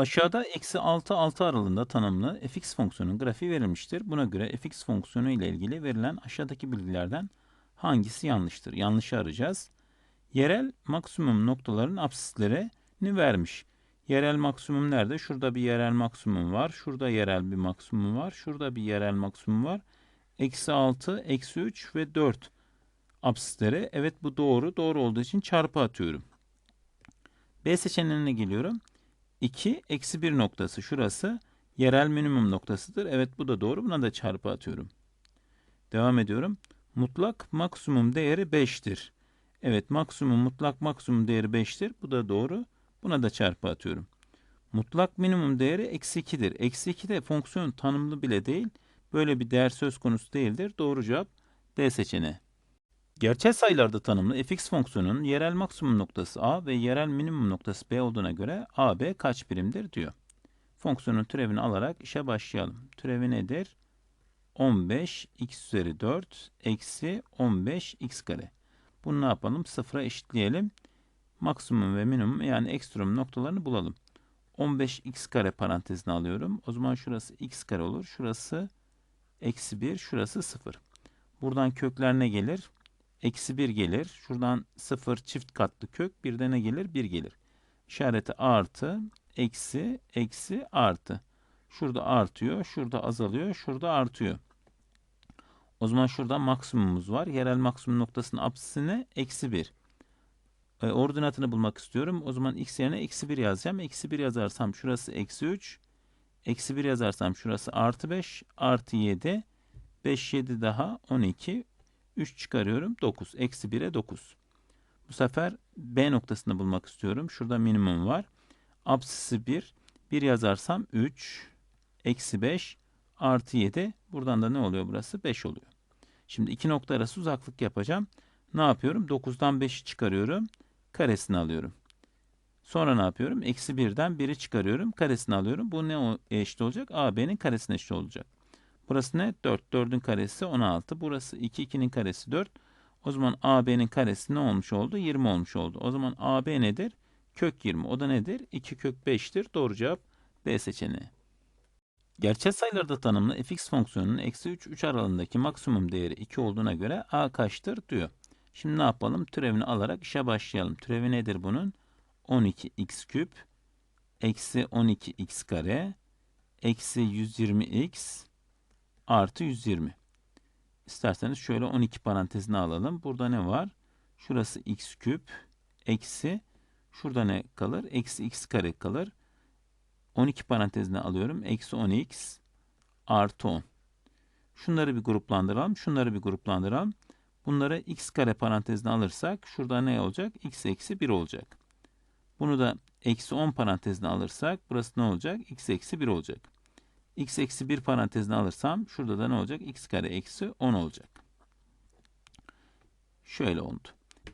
Aşağıda eksi 6 6 aralığında tanımlı fx fonksiyonun grafiği verilmiştir. Buna göre fx fonksiyonu ile ilgili verilen aşağıdaki bilgilerden hangisi yanlıştır? Yanlışı arayacağız. Yerel maksimum noktaların absislerini vermiş. Yerel maksimum nerede? Şurada bir yerel maksimum var. Şurada yerel bir maksimum var. Şurada bir yerel maksimum var. Eksi 6, eksi 3 ve 4 absisleri. Evet bu doğru. Doğru olduğu için çarpı atıyorum. B seçeneğine geliyorum. 2 eksi 1 noktası şurası yerel minimum noktasıdır. Evet bu da doğru. Buna da çarpı atıyorum. Devam ediyorum. Mutlak maksimum değeri 5'tir. Evet maksimum mutlak maksimum değeri 5'tir. Bu da doğru. Buna da çarpı atıyorum. Mutlak minimum değeri eksi 2'dir. Eksi 2 de fonksiyon tanımlı bile değil. Böyle bir değer söz konusu değildir. Doğru cevap D seçeneği. Gerçel sayılarda tanımlı fx fonksiyonunun yerel maksimum noktası a ve yerel minimum noktası b olduğuna göre a, b kaç birimdir diyor. Fonksiyonun türevini alarak işe başlayalım. Türevi nedir? 15 x üzeri 4 eksi 15 x kare. Bunu ne yapalım? Sıfıra eşitleyelim. Maksimum ve minimum yani ekstrem noktalarını bulalım. 15 x kare parantezine alıyorum. O zaman şurası x kare olur. Şurası eksi 1, şurası 0. Buradan kökler ne gelir? Eksi 1 gelir. Şuradan 0 çift katlı kök. Bir de ne gelir? 1 gelir. İşareti artı, eksi, eksi, artı. Şurada artıyor, şurada azalıyor, şurada artıyor. O zaman şurada maksimumumuz var. Yerel maksimum noktasının apsisine eksi 1. E, ordinatını bulmak istiyorum. O zaman x yerine eksi 1 yazacağım. Eksi 1 yazarsam şurası eksi 3. Eksi 1 yazarsam şurası artı 5. Artı 7. 5, 7 daha 12. 3 çıkarıyorum. 9. Eksi 1'e 9. Bu sefer B noktasını bulmak istiyorum. Şurada minimum var. Apsisi 1. 1 yazarsam 3. Eksi 5. Artı 7. Buradan da ne oluyor burası? 5 oluyor. Şimdi iki nokta arası uzaklık yapacağım. Ne yapıyorum? 9'dan 5'i çıkarıyorum. Karesini alıyorum. Sonra ne yapıyorum? Eksi 1'den 1'i çıkarıyorum. Karesini alıyorum. Bu ne eşit olacak? AB'nin karesine eşit olacak. Burası ne? 4. 4'ün karesi 16. Burası 2. 2'nin karesi 4. O zaman AB'nin karesi ne olmuş oldu? 20 olmuş oldu. O zaman AB nedir? Kök 20. O da nedir? 2 kök 5'tir. Doğru cevap B seçeneği. Gerçel sayılarda tanımlı fx fonksiyonunun eksi 3, 3 aralığındaki maksimum değeri 2 olduğuna göre a kaçtır diyor. Şimdi ne yapalım? Türevini alarak işe başlayalım. Türevi nedir bunun? 12x küp eksi 12x kare eksi 120x artı 120. İsterseniz şöyle 12 parantezine alalım. Burada ne var? Şurası x küp eksi şurada ne kalır? Eksi x kare kalır. 12 parantezine alıyorum. Eksi 10x artı 10. Şunları bir gruplandıralım. Şunları bir gruplandıralım. Bunları x kare parantezine alırsak şurada ne olacak? x eksi 1 olacak. Bunu da eksi 10 parantezine alırsak burası ne olacak? x eksi 1 olacak. X eksi 1 parantezine alırsam şurada da ne olacak? x kare eksi 10 olacak. Şöyle oldu.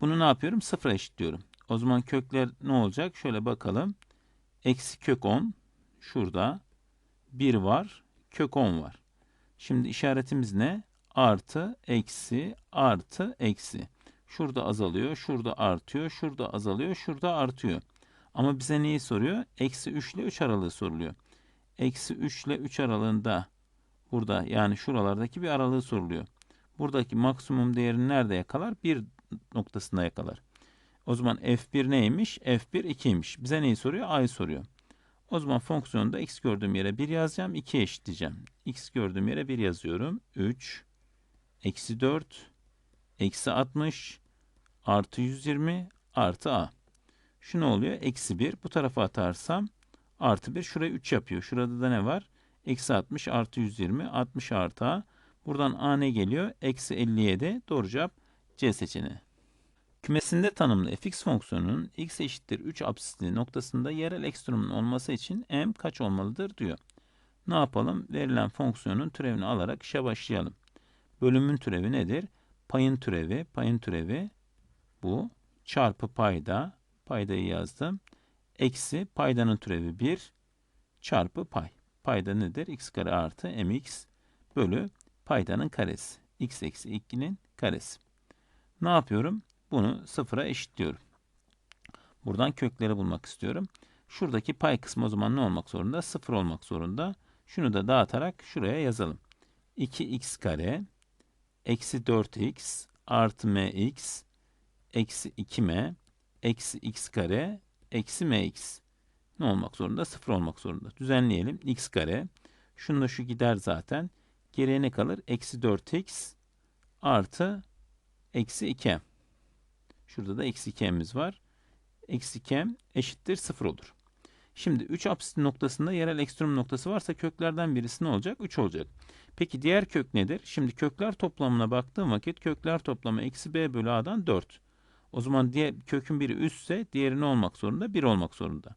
Bunu ne yapıyorum? Sıfıra eşitliyorum. O zaman kökler ne olacak? Şöyle bakalım. Eksi kök 10 şurada 1 var, kök 10 var. Şimdi işaretimiz ne? Artı, eksi, artı, eksi. Şurada azalıyor, şurada artıyor, şurada azalıyor, şurada artıyor. Ama bize neyi soruyor? Eksi 3 ile 3 aralığı soruluyor. Eksi 3 ile 3 aralığında burada yani şuralardaki bir aralığı soruluyor. Buradaki maksimum değerini nerede yakalar? 1 noktasında yakalar. O zaman f1 neymiş? f1 2'ymiş. Bize neyi soruyor? a'yı soruyor. O zaman fonksiyonda x gördüğüm yere 1 yazacağım. 2 eşitleyeceğim. x gördüğüm yere 1 yazıyorum. 3 eksi 4 eksi 60 artı 120 artı a. Şu ne oluyor? Eksi 1. Bu tarafa atarsam artı 1. Şuraya 3 yapıyor. Şurada da ne var? Eksi 60 artı 120 60 artı a. Buradan a ne geliyor? Eksi 57. Doğru cevap C seçeneği. Kümesinde tanımlı fx fonksiyonunun x eşittir 3 absisli noktasında yerel ekstremun olması için m kaç olmalıdır diyor. Ne yapalım? Verilen fonksiyonun türevini alarak işe başlayalım. Bölümün türevi nedir? Payın türevi, payın türevi bu. Çarpı payda, paydayı yazdım. Eksi paydanın türevi 1 çarpı pay. Payda nedir? x kare artı mx bölü paydanın karesi. x eksi 2'nin karesi. Ne yapıyorum? Bunu sıfıra eşitliyorum. Buradan kökleri bulmak istiyorum. Şuradaki pay kısmı o zaman ne olmak zorunda? 0 olmak zorunda. Şunu da dağıtarak şuraya yazalım. 2x kare eksi 4x artı mx eksi 2m eksi x kare eksi mx ne olmak zorunda? 0 olmak zorunda. Düzenleyelim. x kare. Şununla şu gider zaten. Geriye ne kalır? Eksi 4x artı eksi 2m. Şurada da eksi 2m'imiz var. Eksi 2m eşittir 0 olur. Şimdi 3 apsit noktasında yerel ekstrem noktası varsa köklerden birisi ne olacak? 3 olacak. Peki diğer kök nedir? Şimdi kökler toplamına baktığım vakit kökler toplamı eksi b bölü a'dan 4. O zaman diğer kökün biri üstse diğeri ne olmak zorunda? 1 olmak zorunda.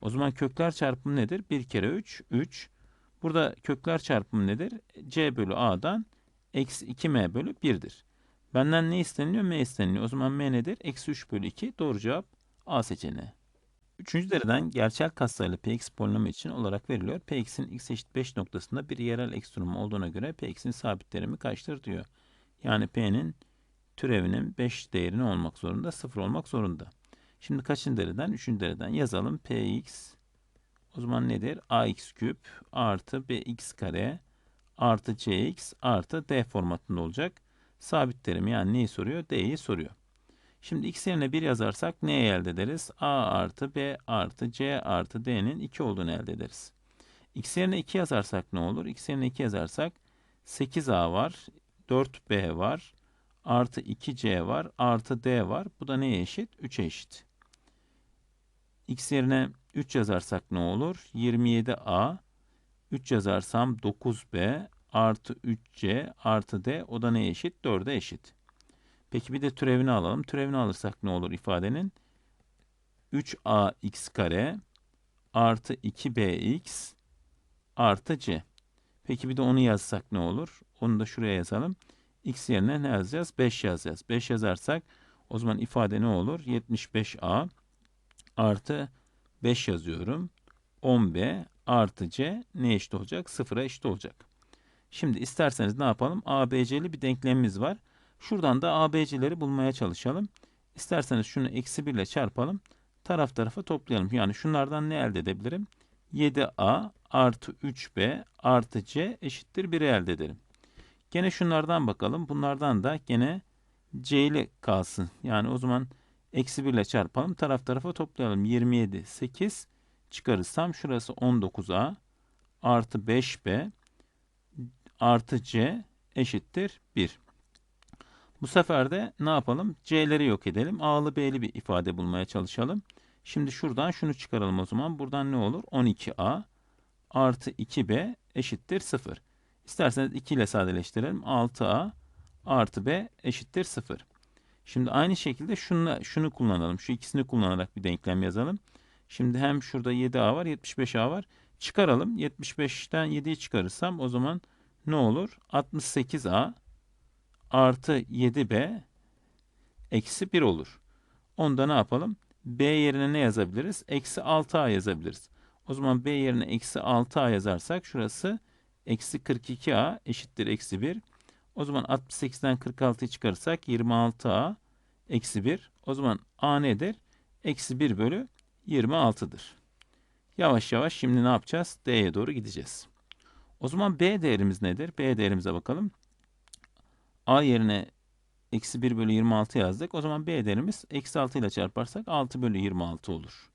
O zaman kökler çarpımı nedir? 1 kere 3, 3. Burada kökler çarpımı nedir? c bölü a'dan eksi 2m bölü 1'dir. Benden ne isteniliyor? m isteniliyor. O zaman m nedir? Eksi 3 bölü 2. Doğru cevap A seçeneği. Üçüncü dereceden gerçel katsayılı px polinomu için olarak veriliyor. px'in x eşit 5 noktasında bir yerel ekstremum olduğuna göre px'in sabit terimi kaçtır diyor. Yani p'nin türevinin 5 değerini olmak zorunda, 0 olmak zorunda. Şimdi kaçıncı dereceden? Üçüncü dereceden yazalım. px o zaman nedir? ax küp artı bx kare artı cx artı d formatında olacak. Sabit terim yani neyi soruyor? d'yi soruyor. Şimdi x yerine 1 yazarsak ne elde ederiz? a artı b artı c artı d'nin 2 olduğunu elde ederiz. x yerine 2 yazarsak ne olur? x yerine 2 yazarsak 8a var, 4b var, artı 2c var, artı d var. Bu da neye eşit? 3'e eşit. x yerine 3 yazarsak ne olur? 27a, 3 yazarsam 9b, artı 3c, artı d. O da neye eşit? 4'e eşit. Peki bir de türevini alalım. Türevini alırsak ne olur ifadenin? 3ax kare artı 2bx artı c. Peki bir de onu yazsak ne olur? Onu da şuraya yazalım. X yerine ne yazacağız? 5 yazacağız. 5 yazarsak o zaman ifade ne olur? 75a artı 5 yazıyorum. 10b artı c ne eşit olacak? 0'a eşit olacak. Şimdi isterseniz ne yapalım? ABC'li bir denklemimiz var. Şuradan da ABC'leri bulmaya çalışalım. İsterseniz şunu eksi 1 ile çarpalım. Taraf tarafa toplayalım. Yani şunlardan ne elde edebilirim? 7A artı 3B artı C eşittir 1'i elde ederim. Gene şunlardan bakalım. Bunlardan da gene C ile kalsın. Yani o zaman eksi 1 ile çarpalım. Taraf tarafa toplayalım. 27, 8 çıkarırsam şurası 19A artı 5B artı C eşittir 1. Bu sefer de ne yapalım? C'leri yok edelim. A'lı B'li bir ifade bulmaya çalışalım. Şimdi şuradan şunu çıkaralım o zaman. Buradan ne olur? 12A artı 2B eşittir 0. İsterseniz 2 ile sadeleştirelim. 6A artı B eşittir 0. Şimdi aynı şekilde şunu, şunu kullanalım. Şu ikisini kullanarak bir denklem yazalım. Şimdi hem şurada 7A var 75A var. Çıkaralım. 75'ten 7'yi çıkarırsam o zaman ne olur? 68A artı 7b eksi 1 olur. Onda ne yapalım? b yerine ne yazabiliriz? Eksi 6a yazabiliriz. O zaman b yerine eksi 6a yazarsak şurası eksi 42a eşittir eksi 1. O zaman 68'den 46'yı çıkarırsak 26a eksi 1. O zaman a nedir? Eksi 1 bölü 26'dır. Yavaş yavaş şimdi ne yapacağız? D'ye doğru gideceğiz. O zaman B değerimiz nedir? B değerimize bakalım. A yerine eksi 1 bölü 26 yazdık. O zaman B değerimiz eksi 6 ile çarparsak 6 bölü 26 olur.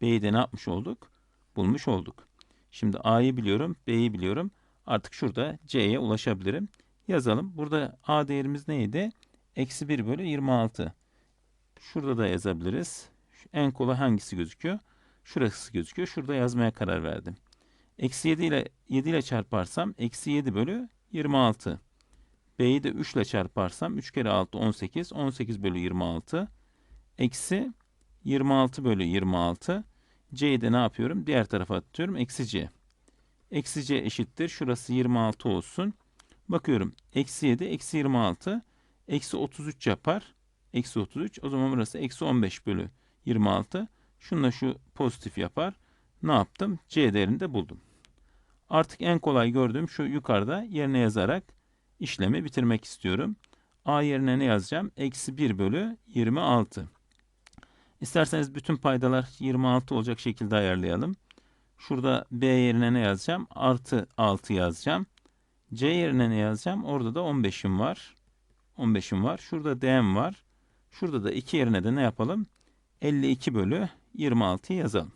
B'yi de ne yapmış olduk? Bulmuş olduk. Şimdi A'yı biliyorum, B'yi biliyorum. Artık şurada C'ye ulaşabilirim. Yazalım. Burada A değerimiz neydi? Eksi 1 bölü 26. Şurada da yazabiliriz. En kolay hangisi gözüküyor? Şurası gözüküyor. Şurada yazmaya karar verdim. Eksi 7 ile 7 ile çarparsam eksi 7 bölü 26. B'yi de 3 ile çarparsam 3 kere 6 18. 18 bölü 26. Eksi 26 bölü 26. C'yi de ne yapıyorum? Diğer tarafa atıyorum. Eksi C. Eksi C eşittir. Şurası 26 olsun. Bakıyorum. Eksi 7, eksi 26. Eksi 33 yapar. Eksi 33. O zaman burası eksi 15 bölü 26. Şunla şu pozitif yapar. Ne yaptım? C değerini de buldum. Artık en kolay gördüğüm şu yukarıda yerine yazarak işlemi bitirmek istiyorum. A yerine ne yazacağım? Eksi 1 bölü 26. İsterseniz bütün paydalar 26 olacak şekilde ayarlayalım. Şurada B yerine ne yazacağım? Artı 6 yazacağım. C yerine ne yazacağım? Orada da 15'im var. 15'im var. Şurada D'm var. Şurada da 2 yerine de ne yapalım? 52 bölü 26'yı yazalım.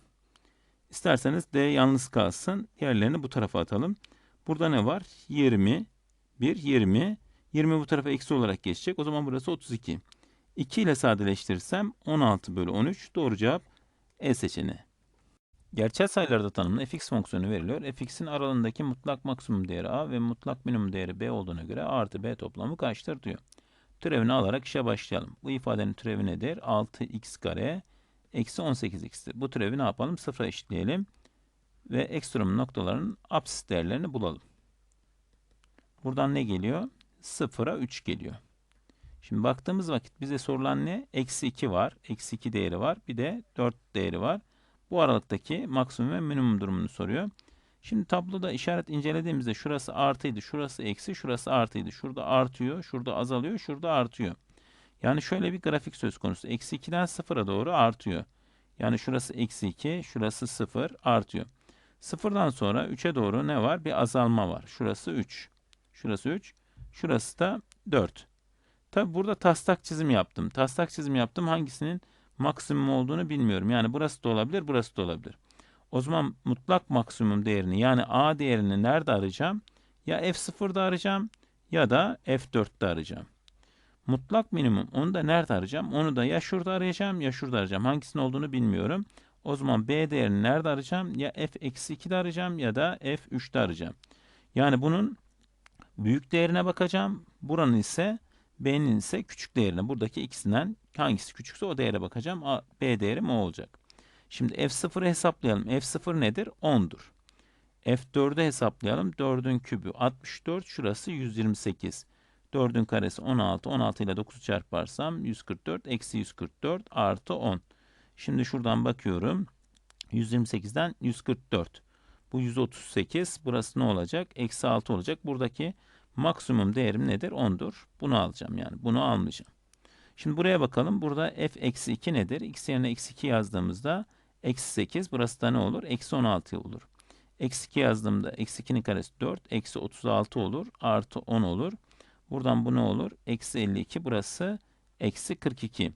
İsterseniz D yalnız kalsın. Diğerlerini bu tarafa atalım. Burada ne var? 20, 1, 20. 20 bu tarafa eksi olarak geçecek. O zaman burası 32. 2 ile sadeleştirirsem 16 bölü 13. Doğru cevap E seçeneği. Gerçel sayılarda tanımlı fx fonksiyonu veriliyor. fx'in aralığındaki mutlak maksimum değeri a ve mutlak minimum değeri b olduğuna göre a artı b toplamı kaçtır diyor. Türevini alarak işe başlayalım. Bu ifadenin türevi nedir? 6x kare eksi 18x'tir. Bu türevi ne yapalım? Sıfıra eşitleyelim. Ve ekstrem noktaların apsis değerlerini bulalım. Buradan ne geliyor? Sıfıra 3 geliyor. Şimdi baktığımız vakit bize sorulan ne? Eksi 2 var. Eksi 2 değeri var. Bir de 4 değeri var. Bu aralıktaki maksimum ve minimum durumunu soruyor. Şimdi tabloda işaret incelediğimizde şurası artıydı, şurası eksi, şurası artıydı. Şurada artıyor, şurada azalıyor, şurada artıyor. Yani şöyle bir grafik söz konusu. Eksi 2'den 0'a doğru artıyor. Yani şurası eksi 2, şurası 0 artıyor. Sıfırdan sonra 3'e doğru ne var? Bir azalma var. Şurası 3. Şurası 3. Şurası da 4. Tabi burada taslak çizim yaptım. Taslak çizim yaptım. Hangisinin maksimum olduğunu bilmiyorum. Yani burası da olabilir, burası da olabilir. O zaman mutlak maksimum değerini yani A değerini nerede arayacağım? Ya F0'da arayacağım ya da F4'te arayacağım. Mutlak minimum onu da nerede arayacağım? Onu da ya şurada arayacağım ya şurada arayacağım. Hangisinin olduğunu bilmiyorum. O zaman B değerini nerede arayacağım? Ya F-2'de arayacağım ya da F3'te arayacağım. Yani bunun büyük değerine bakacağım. Buranın ise B'nin ise küçük değerine. Buradaki ikisinden hangisi küçükse o değere bakacağım. A, B değerim o olacak. Şimdi F0'ı hesaplayalım. F0 nedir? 10'dur. F4'ü hesaplayalım. 4'ün kübü 64. Şurası 128. 4'ün karesi 16. 16 ile 9'u çarparsam 144. Eksi 144 artı 10. Şimdi şuradan bakıyorum. 128'den 144. Bu 138. Burası ne olacak? Eksi 6 olacak. Buradaki maksimum değerim nedir? 10'dur. Bunu alacağım yani. Bunu almayacağım. Şimdi buraya bakalım. Burada f eksi 2 nedir? x yerine eksi 2 yazdığımızda eksi 8. Burası da ne olur? Eksi 16 olur. Eksi 2 yazdığımda eksi 2'nin karesi 4. Eksi 36 olur. Artı 10 olur. Buradan bu ne olur? Eksi 52. Burası eksi 42.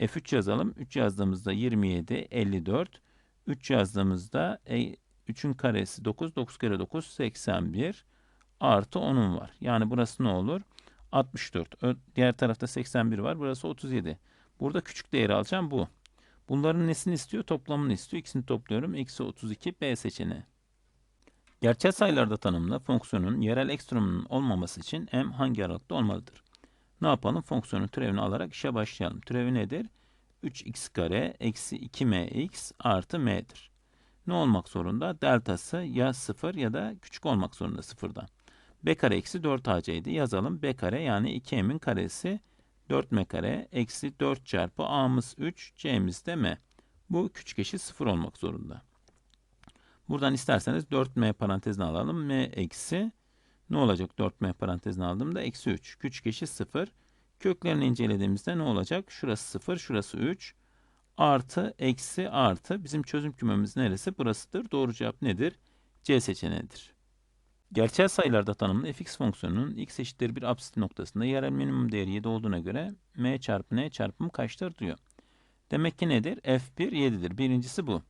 F3 yazalım. 3 yazdığımızda 27, 54. 3 yazdığımızda e, 3'ün karesi 9. 9 kere 9, 81. Artı 10'un var. Yani burası ne olur? 64. Diğer tarafta 81 var. Burası 37. Burada küçük değeri alacağım bu. Bunların nesini istiyor? Toplamını istiyor. İkisini topluyorum. Eksi 32 B seçeneği. Gerçel sayılarda tanımlı fonksiyonun yerel ekstremunun olmaması için m hangi aralıkta olmalıdır? Ne yapalım? Fonksiyonun türevini alarak işe başlayalım. Türevi nedir? 3x kare eksi 2mx artı m'dir. Ne olmak zorunda? Deltası ya 0 ya da küçük olmak zorunda sıfırdan b kare eksi 4ac Yazalım. b kare yani 2m'in karesi 4m kare eksi 4 çarpı a'mız 3 c'miz de m. Bu küçük eşit 0 olmak zorunda. Buradan isterseniz 4m parantezine alalım. m eksi ne olacak 4m parantezine aldığımda eksi 3. Küçük eşit 0. Köklerini incelediğimizde ne olacak? Şurası 0, şurası 3. Artı, eksi, artı. Bizim çözüm kümemiz neresi? Burasıdır. Doğru cevap nedir? C seçeneğidir. Gerçel sayılarda tanımlı fx fonksiyonunun x eşittir bir absit noktasında yerel minimum değeri 7 olduğuna göre m çarpı n çarpımı kaçtır diyor. Demek ki nedir? f1 7'dir. Birincisi bu.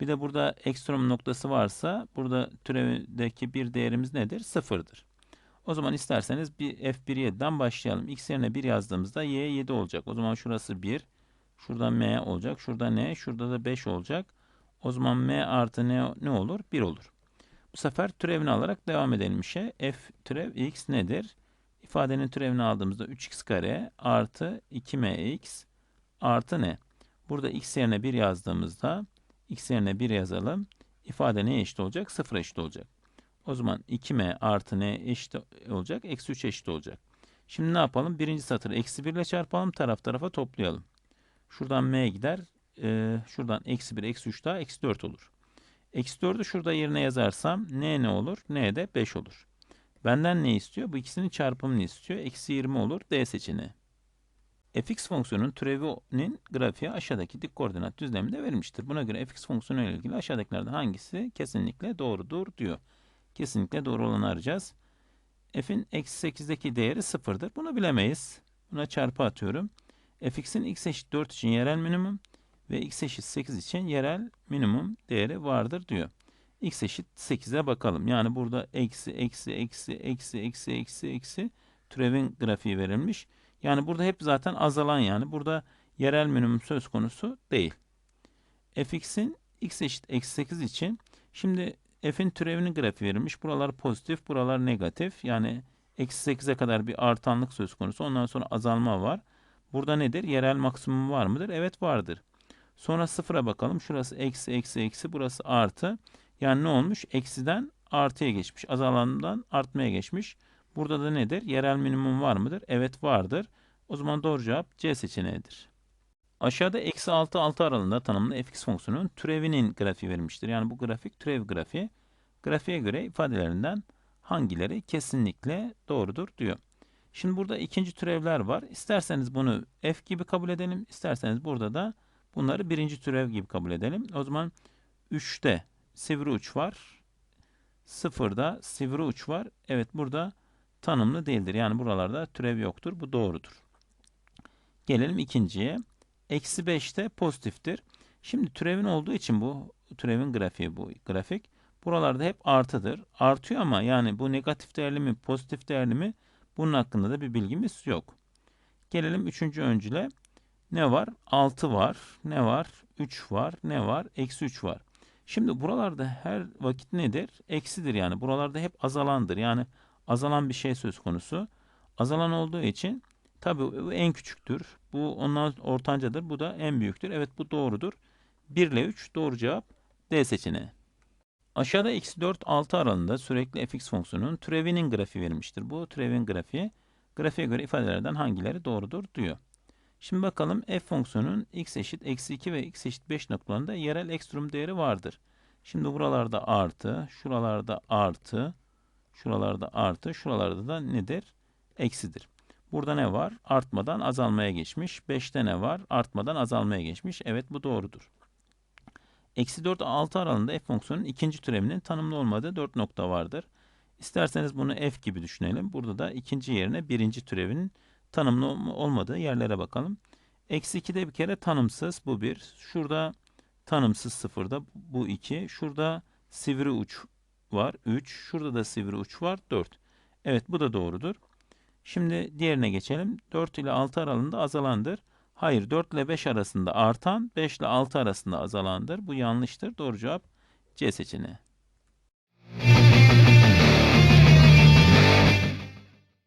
Bir de burada ekstrem noktası varsa burada türevdeki bir değerimiz nedir? Sıfırdır. O zaman isterseniz bir f1 7'den başlayalım. x yerine 1 yazdığımızda y 7 olacak. O zaman şurası 1. Şurada m olacak. Şurada n. Şurada da 5 olacak. O zaman m artı n ne olur? 1 olur. Bu sefer türevini alarak devam edelim işe. f türev x nedir? İfadenin türevini aldığımızda 3x kare artı 2mx artı ne? Burada x yerine 1 yazdığımızda x yerine 1 yazalım. İfade neye eşit olacak? 0 eşit olacak. O zaman 2m artı n eşit olacak? Eksi 3 eşit olacak. Şimdi ne yapalım? Birinci satırı eksi 1 ile çarpalım. Taraf tarafa toplayalım. Şuradan m gider. Ee, şuradan eksi 1, eksi 3 daha eksi 4 olur. Eksi 4'ü şurada yerine yazarsam n ne olur? n de 5 olur. Benden ne istiyor? Bu ikisinin çarpımını istiyor. Eksi 20 olur. D seçeneği. fx fonksiyonunun türevinin grafiği aşağıdaki dik koordinat düzleminde verilmiştir. Buna göre fx fonksiyonu ile ilgili aşağıdakilerden hangisi kesinlikle doğrudur diyor. Kesinlikle doğru olanı arayacağız. f'in eksi 8'deki değeri sıfırdır. Bunu bilemeyiz. Buna çarpı atıyorum. fx'in x eşit 4 için yerel minimum ve x eşit 8 için yerel minimum değeri vardır diyor. x eşit 8'e bakalım. Yani burada eksi, eksi, eksi, eksi, eksi, eksi, eksi türevin grafiği verilmiş. Yani burada hep zaten azalan yani. Burada yerel minimum söz konusu değil. fx'in x eşit eksi 8 için şimdi f'in türevinin grafiği verilmiş. Buralar pozitif, buralar negatif. Yani eksi 8'e kadar bir artanlık söz konusu. Ondan sonra azalma var. Burada nedir? Yerel maksimum var mıdır? Evet vardır. Sonra sıfıra bakalım. Şurası eksi, eksi, eksi. Burası artı. Yani ne olmuş? Eksiden artıya geçmiş. Azalandan artmaya geçmiş. Burada da nedir? Yerel minimum var mıdır? Evet vardır. O zaman doğru cevap C seçeneğidir. Aşağıda eksi 6 6 aralığında tanımlı fx fonksiyonunun türevinin grafiği verilmiştir. Yani bu grafik türev grafiği. Grafiğe göre ifadelerinden hangileri kesinlikle doğrudur diyor. Şimdi burada ikinci türevler var. İsterseniz bunu f gibi kabul edelim. İsterseniz burada da bunları birinci türev gibi kabul edelim. O zaman 3'te sivri uç var. 0'da sivri uç var. Evet burada tanımlı değildir. Yani buralarda türev yoktur. Bu doğrudur. Gelelim ikinciye. Eksi 5'te pozitiftir. Şimdi türevin olduğu için bu türevin grafiği bu grafik. Buralarda hep artıdır. Artıyor ama yani bu negatif değerli mi pozitif değerli mi bunun hakkında da bir bilgimiz yok. Gelelim üçüncü öncüle. Ne var? 6 var. Ne var? 3 var. Ne var? Eksi 3 var. Şimdi buralarda her vakit nedir? Eksidir yani. Buralarda hep azalandır. Yani azalan bir şey söz konusu. Azalan olduğu için tabi bu en küçüktür. Bu ondan ortancadır. Bu da en büyüktür. Evet bu doğrudur. 1 ile 3 doğru cevap D seçeneği. Aşağıda eksi 4 6 aralığında sürekli fx fonksiyonunun türevinin grafiği verilmiştir. Bu türevin grafiği grafiğe göre ifadelerden hangileri doğrudur diyor. Şimdi bakalım f fonksiyonunun x eşit eksi 2 ve x eşit 5 noktalarında yerel ekstrem değeri vardır. Şimdi buralarda artı, şuralarda artı, şuralarda artı, şuralarda da nedir? Eksidir. Burada ne var? Artmadan azalmaya geçmiş. 5'te ne var? Artmadan azalmaya geçmiş. Evet bu doğrudur. Eksi 4 6 aralığında f fonksiyonunun ikinci türevinin tanımlı olmadığı 4 nokta vardır. İsterseniz bunu f gibi düşünelim. Burada da ikinci yerine birinci türevinin tanımlı olmadığı yerlere bakalım. Eksi 2'de bir kere tanımsız bu 1. Şurada tanımsız sıfırda bu 2. Şurada sivri uç var 3. Şurada da sivri uç var 4. Evet bu da doğrudur. Şimdi diğerine geçelim. 4 ile 6 aralığında azalandır. Hayır 4 ile 5 arasında artan 5 ile 6 arasında azalandır. Bu yanlıştır. Doğru cevap C seçeneği.